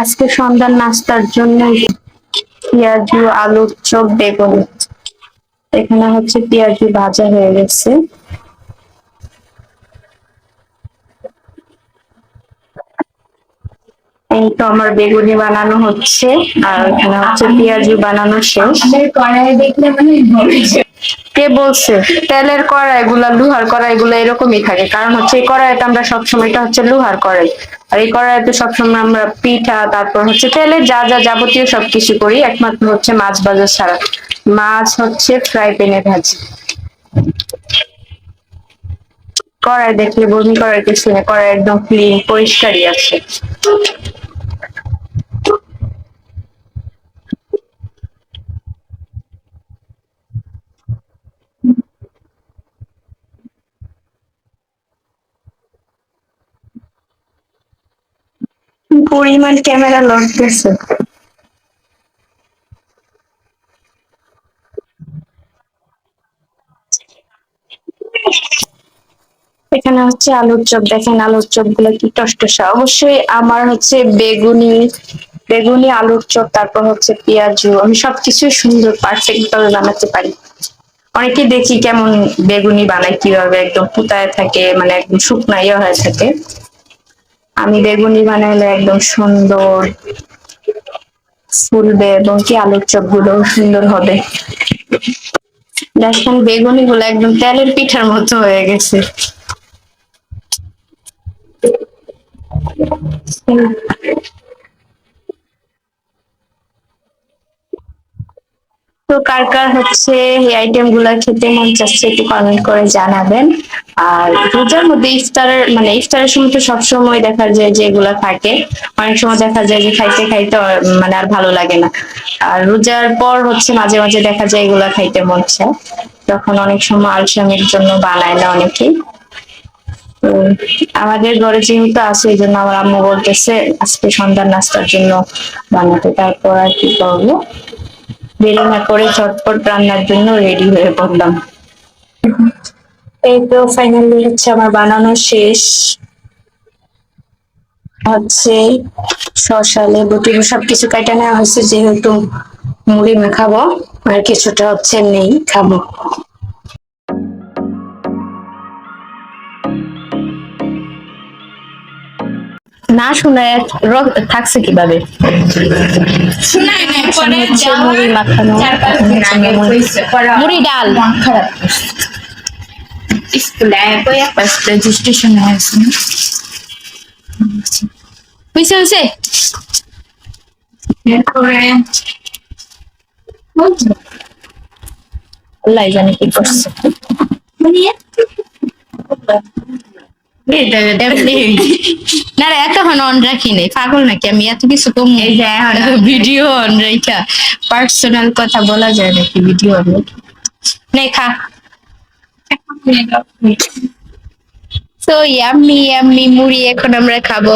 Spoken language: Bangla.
আজকে সন্ধ্যার নাস্তার জন্য পেঁয়াজু, আলুর চপ, বেগুন। এখানে হচ্ছে পেঁয়াজু ভাজা হয়ে গেছে। এই তো আমার বেগুনি বানানো হচ্ছে, আর এখানে হচ্ছে পেঁয়াজু বানানো শেষ। কড়াই দেখলে মানে। কে বলছে? তেলের কড়াই গুলা, লোহার কড়াই গুলো এরকমই থাকে। কারণ হচ্ছে এই কড়াইতে আমরা সবসময় এটা হচ্ছে লোহার কড়াই। আর এই কড়াইতে সবসময় আমরা পিঠা, তারপর হচ্ছে তেলে যা যা যাবতীয় সবকিছু করি, একমাত্র হচ্ছে মাছ ভাজা ছাড়া। মাছ হচ্ছে ফ্রাই প্যানে ভাজি। কড়াই দেখলে বমি করার কিছু নেই, কড়াই একদম ক্লিন পরিষ্কারই আছে। পরিমাণ ক্যামেরা লড়তেছে। এখানে হচ্ছে আলুর চপ, দেখেন আলুর চপগুলো কি টসটসা। অবশ্যই আমার হচ্ছে বেগুনি বেগুনি, আলুর চপ, তারপর হচ্ছে পেঁয়াজু। আমি সবকিছু সুন্দর পারফেক্ট ভাবে বানাতে পারি। অনেকে দেখি কেমন বেগুনি বানায় কীভাবে, একদম পুতায় থাকে মানে একদম শুকনা ইয়ে হয়ে থাকে। আমি বেগুনি বানাইলে একদম সুন্দর ফুলবে এবং কি আলুর চপগুলো সুন্দর হবে। দেখেন বেগুনি গুলো একদম তেলের পিঠার মতো হয়ে গেছে। তো কার কার হচ্ছে এই আইটেমগুলা খেতে মন চাচ্ছে একটু কমেন্ট করে জানাবেন। আর রোজার মধ্যে ইফতারের মানে ইফতারের সময় তো সবসময় দেখা যায় যে এগুলা থাকে। অনেক সময় দেখা যায় যে খাইতে খাইতে মানে আর ভালো লাগে না। আর রোজার পর হচ্ছে মাঝে মাঝে দেখা যায় এগুলা খাইতে মন চায়। তখন অনেক সময় আলসামির জন্য বানায় না অনেকেই। আমাদের ঘরে যেহেতু আছে এই জন্য আমার আম্মু বলতেছে, আজকে সন্ধ্যার নাস্তার জন্য বানাতে। তারপর আর কি করব? দেরি না করে চটপট রান্নার জন্য রেডি হয়ে পড়লাম। এই তো ফাইনালি হচ্ছে আমার বানানো শেষ। হচ্ছে শসা, লেবু টেবু সবকিছু কাটা নেওয়া হয়েছে, যেহেতু মুড়ি মাখাবো, আর কিছুটা হচ্ছে নেই, খাব। না শুনে র- থাকছে কীভাবে? মুড়ি মাখানো। ডাল। খারাপ স্কুলে রেজিস্ট্রেশন হয়েছে হয়েছে? হয়েছে আল্লাহ জানে কি করছে। না এতক্ষণ অন রাখি নাই পাগল নাকি? আমি এত কিছু কম এই যে ভিডিও অন রাইখা পার্সোনাল কথা বলা যায় নাকি ভিডিও অন নাই খা। তো ইয়াম্মি ইয়াম্মি মুড়ি এখন আমরা খাব।